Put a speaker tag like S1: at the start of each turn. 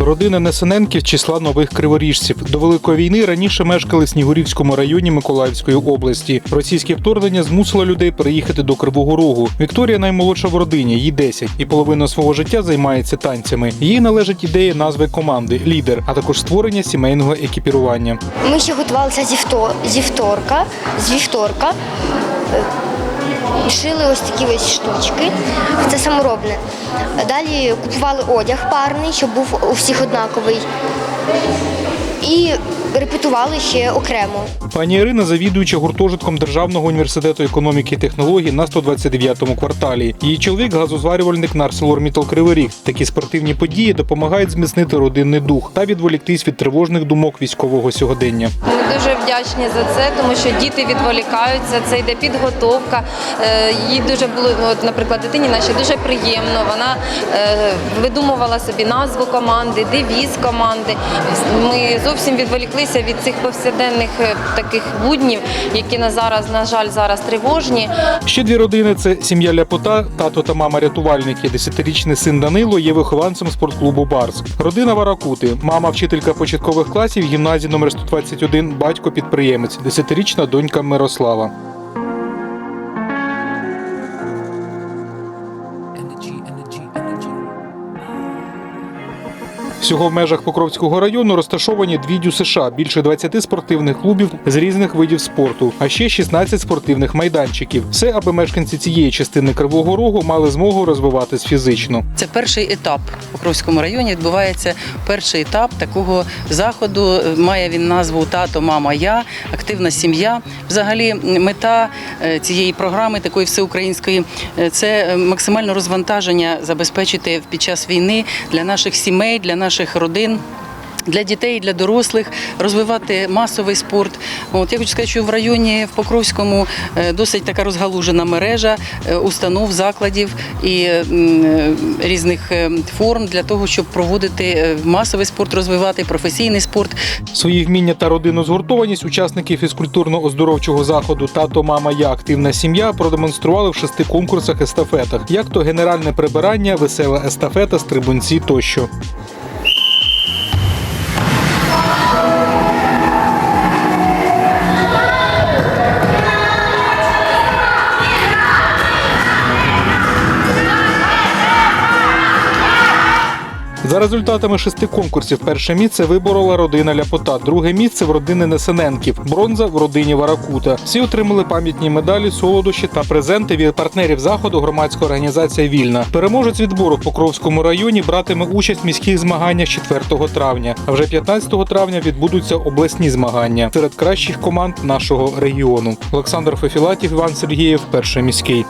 S1: Родина Несененків числа нових криворіжців. До великої війни раніше мешкали в Снігурівському районі Миколаївської області. Російське вторгнення змусило людей переїхати до Кривого Рогу. Вікторія наймолодша в родині, їй 10, і половину свого життя займається танцями. Їй належить ідея назви команди лідер, а також створення сімейного екіпірування.
S2: Ми ще готувалися зі, вто- зі вторка, з вівторка. І шили ось такі ось штучки. Це саморобне. Далі купували одяг парний, щоб був у всіх однаковий. І репетували ще окремо.
S1: Пані Ірина завідуюча гуртожитком Державного університету економіки і технологій на 129-му кварталі. Її чоловік газозварювальник на ArcelorMittal Кривий Ріг. Такі спортивні події допомагають зміцнити родинний дух та відволіктись від тривожних думок військового сьогодення.
S3: Ми дуже вдячні за це, тому що діти відволікаються, це йде підготовка. Е, Їй дуже було, от, наприклад, дитині нашій дуже приємно. Вона е, видумувала собі назву команди, девіз команди. Ми зовсім відволіклися від цих повсякденних е, таких буднів, які на зараз, на жаль, зараз тривожні.
S1: Ще дві родини це сім'я Ляпота, тато та мама рятувальники. Десятирічний син Данило є вихованцем спортклубу Барс. Родина Варакути, мама вчителька початкових класів гімназії номер 121, батько підприємець, десятирічна донька Мирослава. Всього в межах Покровського району розташовані дві дю США, більше 20 спортивних клубів з різних видів спорту, а ще 16 спортивних майданчиків. Все, аби мешканці цієї частини Кривого Рогу мали змогу розвиватись фізично.
S4: Це перший етап в Покровському районі. Відбувається перший етап такого заходу. Має він назву Тато, мама, я, активна сім'я. Взагалі, мета е, цієї програми, такої всеукраїнської, е, це максимальне розвантаження забезпечити під час війни для наших сімей, для наших родин. Для дітей, для дорослих розвивати масовий спорт. От я хочу сказати, що в районі в Покровському е, досить така розгалужена мережа е, установ, закладів і е, різних форм для того, щоб проводити масовий спорт, розвивати професійний спорт.
S1: Свої вміння та родинну згуртованість учасники фізкультурно-оздоровчого заходу Тато, мама, я активна сім'я продемонстрували в шести конкурсах естафетах, як то генеральне прибирання, весела естафета, стрибунці тощо. За результатами шести конкурсів перше місце виборола родина Ляпота, друге місце в родини Несененків, бронза в родині Варакута. Всі отримали пам'ятні медалі, солодощі та презенти від партнерів заходу громадська організація Вільна. Переможець відбору в Покровському районі братиме участь в міських змаганнях 4 травня. А вже 15 травня відбудуться обласні змагання серед кращих команд нашого регіону. Олександр Фефілатів, Іван Сергієв, перший міський.